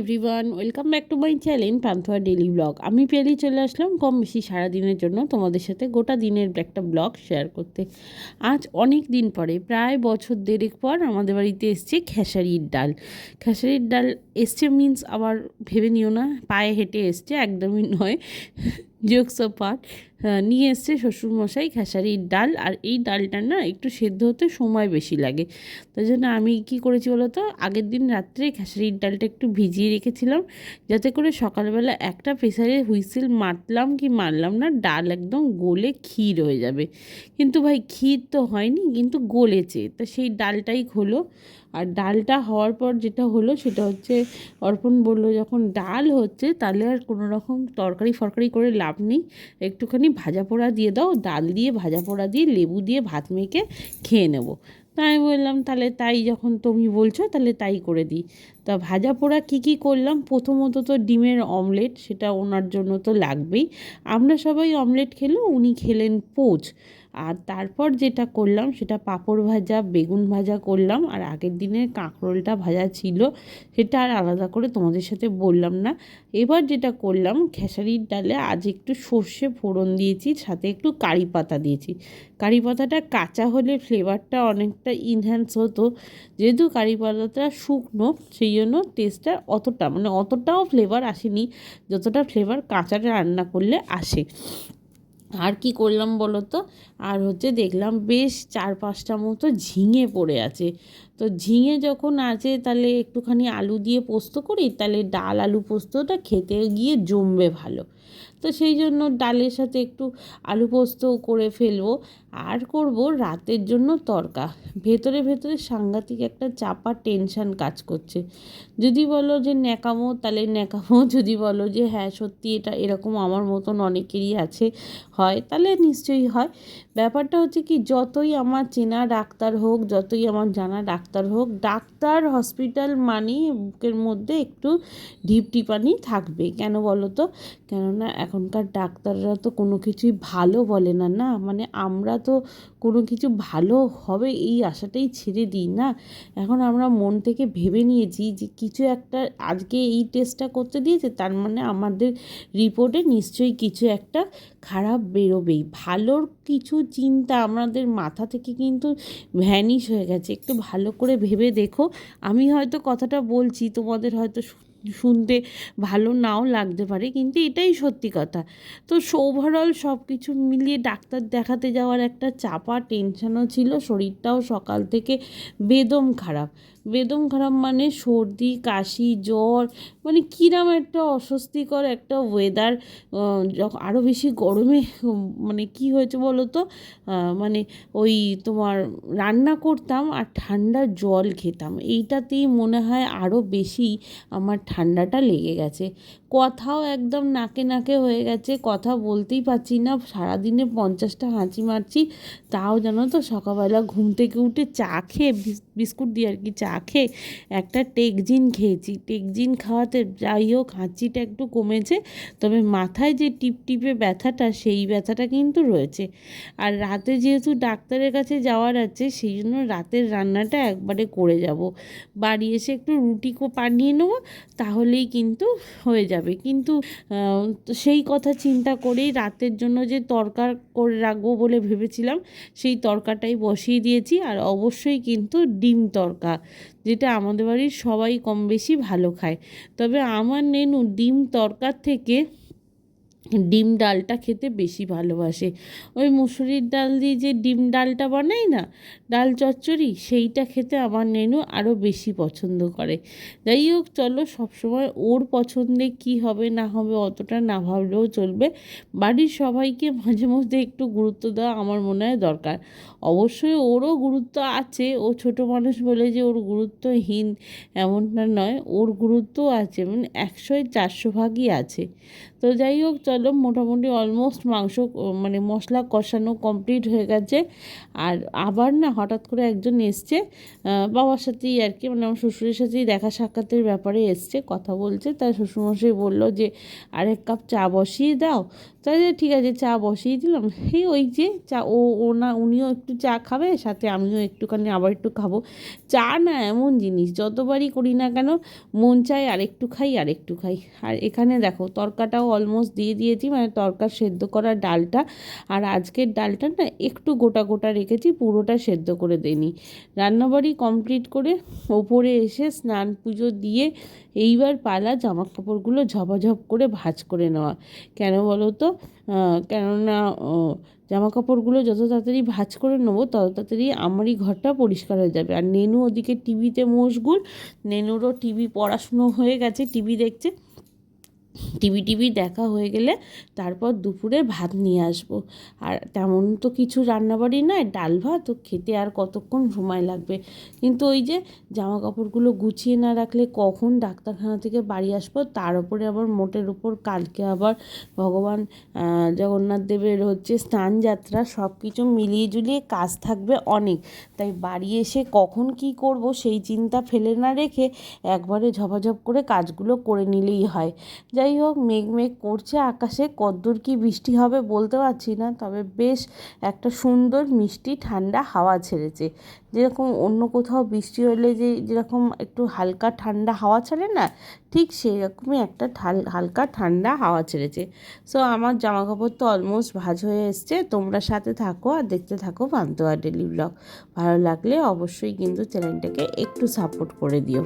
Everyone welcome back to my channel Panthoya daily blog আমি পেলি চলে আসলাম, কম বেশি সারাদিনের জন্য তোমাদের সাথে গোটা দিনের একটা ব্লগ শেয়ার করতে। আজ অনেক দিন পরে, প্রায় বছর দেড়েক পর আমাদের বাড়িতে এসছে খেসারির ডাল। খেসারির ডাল এসছে মিন্স আবার ভেবে নিও না, পায়ে হেঁটে এসছে, একদমই নয়। জোকস পার্ট নিয়ে এসছে শ্বশুরমশাই খেসারির ডাল, আর এই ডালটা না একটু সেদ্ধ হতে সময় বেশি লাগে। তাই জন্য আমি কি করেছি তো, আগের দিন রাত্রে খেসারির ডালটা একটু ভিজিয়ে রেখেছিলাম, যাতে করে সকালবেলা একটা প্রেসারে হুইসেল মারলাম কি মারলাম না, ডাল একদম গলে ক্ষীর হয়ে যাবে। কিন্তু ভাই ক্ষীর তো হয়নি, কিন্তু গলেছে। তা সেই ডালটাই হলো। আর ডালটা হওয়ার পর যেটা হলো সেটা হচ্ছে অর্পণ বলল, যখন ডাল হচ্ছে তাহলে আর কোনো রকম তরকারি ফরকারি করে লাভ নেই। একটুখানি ভাজা পোড়া দিয়ে দাও, ডাল দিয়ে, ভাজা পোড়া দিয়ে, লেবু দিয়ে ভাত মেখে খেয়ে নেব। তাই আমি বললাম, তাহলে তাই যখন তুমি বলছো তাহলে তাই করে দিই। তা ভাজা পোড়া কী কী করলাম? প্রথমত তো ডিমের অমলেট, সেটা ওনার জন্য তো লাগবেই। আমরা সবাই অমলেট খেলেও উনি খেলেন পোচ। আর তারপর যেটা করলাম সেটা পাঁপড় ভাজা, বেগুন ভাজা করলাম। আর আগের দিনের কাঁকরোলটা ভাজা ছিল সেটা আর আলাদা করে তোমাদের সাথে বললাম না। এবার যেটা করলাম, খেসারির ডালে আজ একটু সর্ষে ফোড়ন দিয়েছি, সাথে একটু কারি পাতা দিয়েছি। কারি পাতাটা কাঁচা হলে ফ্লেভারটা অনেকটা ইনহ্যান্স হতো। যেহেতু কারি পাতাটা শুকনো, সেই জন্য টেস্টটা অতটা মানে অতটাও ফ্লেভার আসেনি। যতটা ফ্লেভার কাঁচাটা রান্না করলে আসে। আর কি করলাম বলো তো? আর হচ্ছে দেখলাম বেশ চার পাঁচটা মতো ঝিঙে পড়ে আছে। তো ঝিঙে যখন আছে তাহলে একটুখানি আলু দিয়ে পোস্ত করি, তাহলে ডাল আলু পোস্তটা খেতে গিয়ে জমবে ভালো। তো সেই জন্য ডালের সাথে একটু আলু পোস্ত করে ফেলব। আর করব রাতের জন্য তরকা। ভেতরে ভেতরে সাংঘাতিক একটা চাপা টেনশান কাজ করছে। যদি বলো যে ন্যাকামো, তাহলে ন্যাকামো। যদি বলো যে হ্যাঁ সত্যি এটা এরকম আমার মতন অনেকেরই আছে, হয় তাহলে নিশ্চয়ই হয়। ব্যাপারটা হচ্ছে কি, যতই আমার চেনা ডাক্তার হোক, যতই আমার জানা ডাক্তার হোক, ডাক্তার হসপিটাল মানেই বুকের মধ্যে একটু ঢিপ টিপানি থাকবে। কেন বলো তো? কেননা এখনকার ডাক্তাররা তো কোনো কিছুই ভালো বলে না না? মানে আমরা তো কোনো কিছু ভালো হবে এই আশাটাই ছেড়ে দিই, না? এখন আমরা মন থেকে ভেবে নিয়েছি যে কিছু একটা আজকে এই টেস্টটা করতে দিয়েছে, তার মানে আমাদের রিপোর্টে নিশ্চয়ই কিছু একটা খারাপ বেরোবেই। ভালোর কিছু চিন্তা আমাদের মাথা থেকে কিন্তু ভ্যানিশ হয়ে গেছে। একটু ভালো করে ভেবে দেখো। আমি হয়তো কথাটা বলছি, তোমাদের হয়তো শুনতে ভালো নাও লাগতে পারে, কিন্তু এটাই সত্যি কথা। তো ওভারঅল সব কিছু মিলিয়ে ডাক্তার দেখাতে যাওয়ার একটা চাপা টেনশনও ছিল, শরীরটাও সকাল থেকে বেদম খারাপ। বেদম খারাপ মানে সর্দি, কাশি, জ্বর মানে কীরম একটা অস্বস্তিকর একটা ওয়েদার যখন আরও বেশি গরমে মানে কি হয়েছে বলো তো মানে ওই তোমার রান্না করতাম আর ঠান্ডা জল খেতাম। এইটাতেই মনে হয় আরও বেশি আমার ঠান্ডাটা লেগে গেছে। কথাও একদম নাকে নাকে হয়ে গেছে, কথা বলতেই পারছি না। সারাদিনে পঞ্চাশটা হাঁচি মারছি, তাও জানো তো সকালবেলা ঘুম থেকে উঠে চা খেয়ে বিস্কুট দিয়ে আর কি চা খেয়ে একটা টেকজিন খেয়েছি। টেকজিন খাওয়াতে যাই হোক, হাঁচিটা একটু কমেছে, তবে মাথায় যে টিপ টিপে ব্যথাটা, সেই ব্যথাটা কিন্তু রয়েছে। আর রাতে যেহেতু ডাক্তারের কাছে যাওয়ার আছে, সেই জন্য রাতের রান্নাটা একবারে করে যাব। বাড়ি এসে একটু রুটি বানিয়ে নেব, তাহলেই কিন্তু হয়ে যাবে। কিন্তু সেই কথা চিন্তা করেই রাতের জন্য যে তরকার করে রাখব বলে ভেবেছিলাম, সেই তরকাটাই বসিয়ে দিয়েছি। আর অবশ্যই কিন্তু ডিম তরকা, যেটা আমাদের বাড়ির সবাই কম বেশি ভালো খায়। তবে আমার নেনু, ডিম তরকার থেকে ডিম ডালটা খেতে বেশি ভালোবাসে। ওই মুসুরির ডাল দিয়ে যে ডিম ডালটা বানাই না, ডাল চচ্চড়ি, সেইটা খেতে আমার নেনু আরও বেশি পছন্দ করে। যাই হোক, চলো সবসময় ওর পছন্দে কি হবে, না হবে, অতটা না ভাবলেও চলবে। বাড়ির সবাইকে মাঝে মধ্যে একটু গুরুত্ব দেওয়া আমার মনে হয় দরকার। অবশ্যই ওরও গুরুত্ব আছে। ও ছোট মানুষ বলে যে ওর গুরুত্বহীন এমনটা নয়, ওর গুরুত্ব আছে। মানে একশোয় চারশো ভাগই আছে। তো যাই হোক, চলো মোটামুটি অলমোস্ট মাংস মানে মশলা কষানো কমপ্লিট হয়ে গেছে। আর আবার না হঠাৎ করে একজন এসছে বাবার সাথেই আর কি মানে আমার শ্বশুরের সাথেই দেখা সাক্ষাতের ব্যাপারে এসছে, কথা বলছে। তার শ্বশুরমশাই বলল যে, আর এক কাপ চা বসিয়ে দাও। তাই ঠিক আছে, চা বসিয়ে দিলাম। এই ওই যে চা, ও ও না, উনিও একটু চা খাবে, সাথে আমিও একটুখানি আবার একটু খাব। চা না এমন জিনিস, যতবারই করি না কেন, মন চায় আর একটু খাই আর একটু খাই। আর এখানে দেখো, তরকাটাও অলমোস্ট দিয়ে দিয়েছি মানে তরকার সেদ্ধ করা ডালটা। আর আজকের ডালটা না একটু গোটা গোটা রেখেছি, পুরোটা সেদ্ধ করে দেইনি। রান্নাবাড়ি কমপ্লিট করে ওপরে এসে স্নান পুজো দিয়ে এইবার পালা জামা কাপড়গুলো ঝপাঝপ করে ভাজ করে নেওয়া। কেন বলো তো? কেননা জামা কাপড়গুলো যত তাড়াতাড়ি ভাজ করে নেব, তত তাড়াতাড়ি আমারই ঘরটা পরিষ্কার হয়ে যাবে। আর নেনু ওদিকে টিভিতে মশগুল, নেনুরও টিভি পড়াশুনো হয়ে গেছে, টিভি দেখছে। টিভি টিভি দেখা হয়ে গেলে তারপর দুপুরে ভাত নিয়ে আসব। আর তেমন তো কিছু রান্নাবাড়ি নয় ডাল ভাত খেতে আর কতক্ষণ সময় লাগবে? কিন্তু ওই যে জামা কাপড়গুলো গুছিয়ে না রাখলে কখন ডাক্তারখানা থেকে বাড়ি আসব, তার উপরে আবার মোটের উপর কালকে আবার ভগবান জগন্নাথ দেবের হচ্ছে স্নান যাত্রা সব কিছু মিলিয়ে জুলিয়ে কাজ থাকবে অনেক। তাই বাড়ি এসে কখন কি করব সেই চিন্তা ফেলে না রেখে একবারে ঝপাঝপ করে কাজগুলো করে নিলেই হয়। হোক, মেঘ মেঘ করছে, আকাশে কদ্দূর কি বৃষ্টি হবে বলতে পারছি না, তবে বেশ একটা সুন্দর মিষ্টি ঠান্ডা হাওয়া ছেড়েছে। যেরকম অন্য কোথাও বৃষ্টি হলে যে যেরকম একটু হালকা ঠান্ডা হাওয়া ছাড়ে না, ঠিক সেরকমই একটা হালকা ঠান্ডা হাওয়া ছেড়েছে। সো আমার জামা কাপড় তো অলমোস্ট ভাজ হয়ে এসছে, তোমরা সাথে থাকো আর দেখতে থাকো পান্তোয়া ডেলি ব্লগ। ভালো লাগলে অবশ্যই কিন্তু চ্যানেলটাকে একটু সাপোর্ট করে দিও।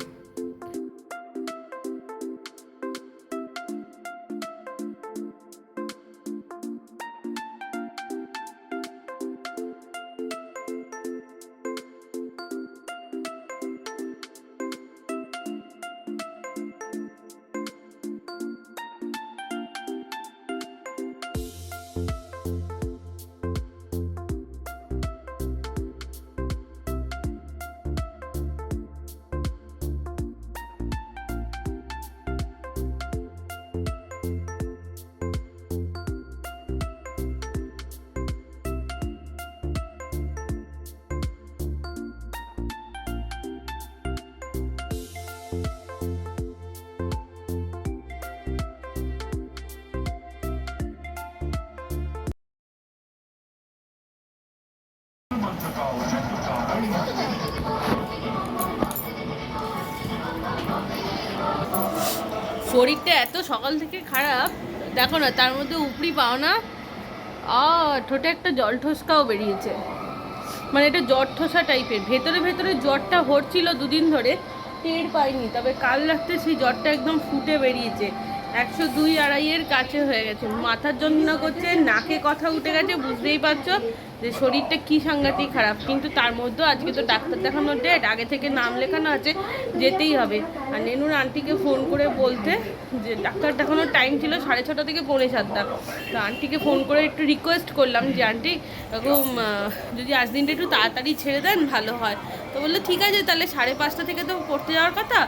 শরীরটা এত সকাল থেকে খারাপ, দেখো না, তার মধ্যে উপরি পাও না আ, ঠোঁটে একটা জল ঠোসকাও বেরিয়েছে। মানে এটা জ্বর ঠোসা টাইপের ভেতরে ভেতরে জ্বরটা হচ্ছিল দুদিন ধরে, টের পাইনি, তবে কাল রাত্রে সেই জ্বরটা একদম ফুটে বেরিয়েছে। একশো দুই আড়াইয়ের কাছে হয়ে গেছে। মাথার যন্ত্রণা করছে, নাকে কথা উঠে গেছে, বুঝতেই পারছ যে শরীরটা কি সাংঘাতিক খারাপ। কিন্তু তার মধ্যেও আজকে তো ডাক্তার দেখানোর ডেট আগে থেকে নাম লেখানো আছে, যেতেই হবে। আর নেনুর আন্টিকে ফোন করে বলতে যে ডাক্তার দেখানোর টাইম ছিল সাড়ে ছটা থেকে পৌনে সাতটা। তো আন্টিকে ফোন করে একটু রিকোয়েস্ট করলাম যে, আন্টি এরকম যদি আজ দিনটা একটু তাড়াতাড়ি ছেড়ে দেন, ভালো হয়। তো বলল, ঠিক আছে, তাহলে সাড়ে পাঁচটা থেকে তো পড়তে যাওয়ার কথা।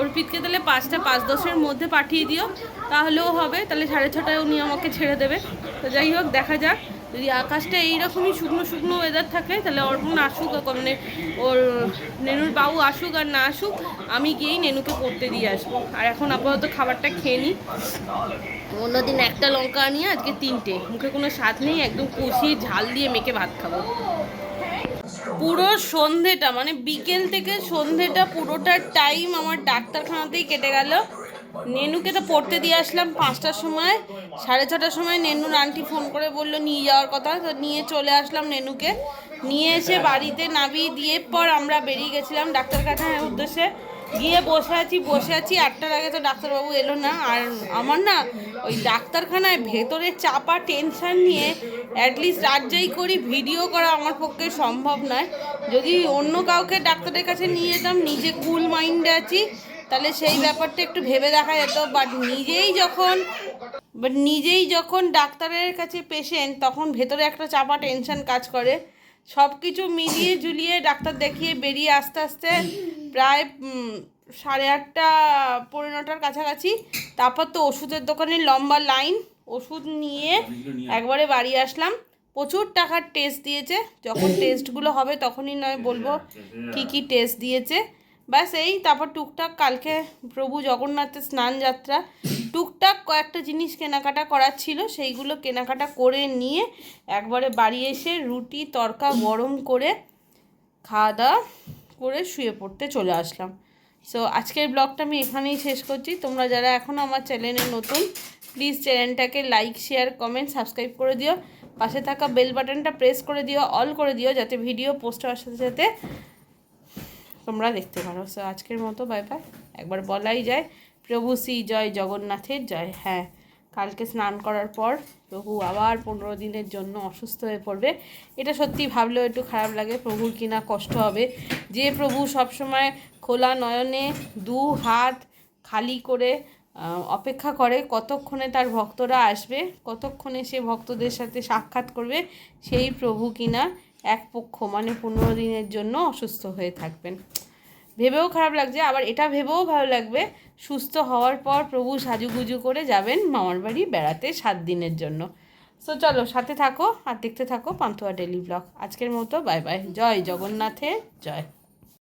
অর্পিতকে তাহলে পাঁচটা, পাঁচ দশের মধ্যে পাঠিয়ে দিও। তাহলেও হবে, তাহলে সাড়ে ছটায় উনি আমাকে ছেড়ে দেবে। তো যাই হোক, দেখা যাক। যদি আকাশটা এইরকমই শুকনো শুকনো ওয়েদার থাকে, তাহলে অর্পণ আসুক মানে ওর নেনুর বাবু আসুক আর না আসুক, আমি গিয়েই নেনুকে পড়তে দিয়ে আসব। আর এখন আপাতত খাবারটা খেয়ে নিই অন্যদিন একটা লঙ্কা নিয়ে আজকে তিনটে। মুখে কোনো স্বাদ নেই, একদম কষিয়ে ঝাল দিয়ে মেখে ভাত খাব। পুরো সন্ধেটা মানে বিকেল থেকে সন্ধেটা পুরোটা টাইম আমার ডাক্তারখানাতেই কেটে গেল। নেনুকে তো পড়তে দিয়ে আসলাম পাঁচটার সময়, সাড়ে ছটার সময় নেনুর আন্টি ফোন করে বলল, নিয়ে যাওয়ার কথা। তো নিয়ে চলে আসলাম নেনুকে। নিয়ে এসে বাড়িতে নামিয়ে দিয়ে পর আমরা বেরিয়ে গেছিলাম ডাক্তারখানার উদ্দেশ্যে। গিয়ে বসে আছি বসে আছি, আটটার আগে তো ডাক্তারবাবু এলো না। আর আমার না ওই ডাক্তারখানায় ভেতরে চাপা টেনশান নিয়ে অ্যাটলিস্ট রাত যাই করি ভিডিও করা আমার পক্ষে সম্ভব নয়। যদি অন্য কাউকে ডাক্তারের কাছে নিয়ে যেতাম, নিজে কুল মাইন্ডে আছি, তাহলে সেই ব্যাপারটা একটু ভেবে দেখা যেত। বাট নিজেই যখন বাট নিজেই যখন ডাক্তারের কাছে পেশেন্ট তখন ভেতরে একটা চাপা টেনশান কাজ করে। সব কিছু মিলিয়ে ঝুলিয়ে ডাক্তার দেখিয়ে বেরিয়ে আস্তে আস্তে প্রায় সাড়ে আটটা, পৌনে নটার কাছাকাছি, তারপর তো ওষুধের দোকানে লম্বা লাইন, ওষুধ নিয়ে একবারে বাড়ি আসলাম। প্রচুর টাকার টেস্ট দিয়েছে, যখন টেস্টগুলো হবে তখনই নয় বলব কি কি টেস্ট দিয়েছে। ব্যাস এই, তারপর টুকটাক কালকে প্রভু জগন্নাথের স্নান যাত্রা টুকটাক কয়েকটা জিনিস কেনাকাটা করার ছিল, সেইগুলো কেনাকাটা করে নিয়ে একবারে বাড়ি এসে রুটি, তরকা গরম করে খাওয়া দাওয়া করে শুয়ে পড়তে চলে আসলাম। সো আজকের ব্লগটা আমি এখানেই শেষ করছি। তোমরা যারা এখনও আমার চ্যানেলে নতুন প্লিজ চ্যানেলটাকে লাইক শেয়ার কমেন্ট সাবস্ক্রাইব করে দিও। পাশে থাকা বেল বাটনটা প্রেস করে দিও অল করে দিও, যাতে ভিডিও পোস্ট হওয়ার সাথে সাথে তোমরা দেখতে পারো। সো আজকের মতো বাই বাই একবার বলাই যায়। প্রভু শ্রী জয় জগন্নাথের জয়। হ্যাঁ কালকে স্নান করার পর প্রভু আবার পনেরো দিনের জন্য অসুস্থ হয়ে পড়বে। এটা সত্যি ভাবলেও একটু খারাপ লাগে, প্রভুর কিনা কষ্ট হবে। যে প্রভু সবসময় খোলা নয়নে দু হাত খালি করে অপেক্ষা করে, কতক্ষণে তার ভক্তরা আসবে, কতক্ষণে সে ভক্তদের সাথে সাক্ষাৎ করবে, সেই প্রভু কিনা এক পক্ষ মানে পনেরো দিনের জন্য অসুস্থ হয়ে থাকবেন। ভেবেও খারাপ লাগছে, আবার এটা ভেবেও ভালো লাগবে, সুস্থ হওয়ার পর প্রভু সাজুগুজু করে যাবেন মামার বাড়ি বেড়াতে সাত দিনের জন্য। সো চলো, সাথে থাকো আর দেখতে থাকো পান্তুয়া ডেলি ব্লগ। আজকের মতো বাই বাই জয় জগন্নাথে, জয়।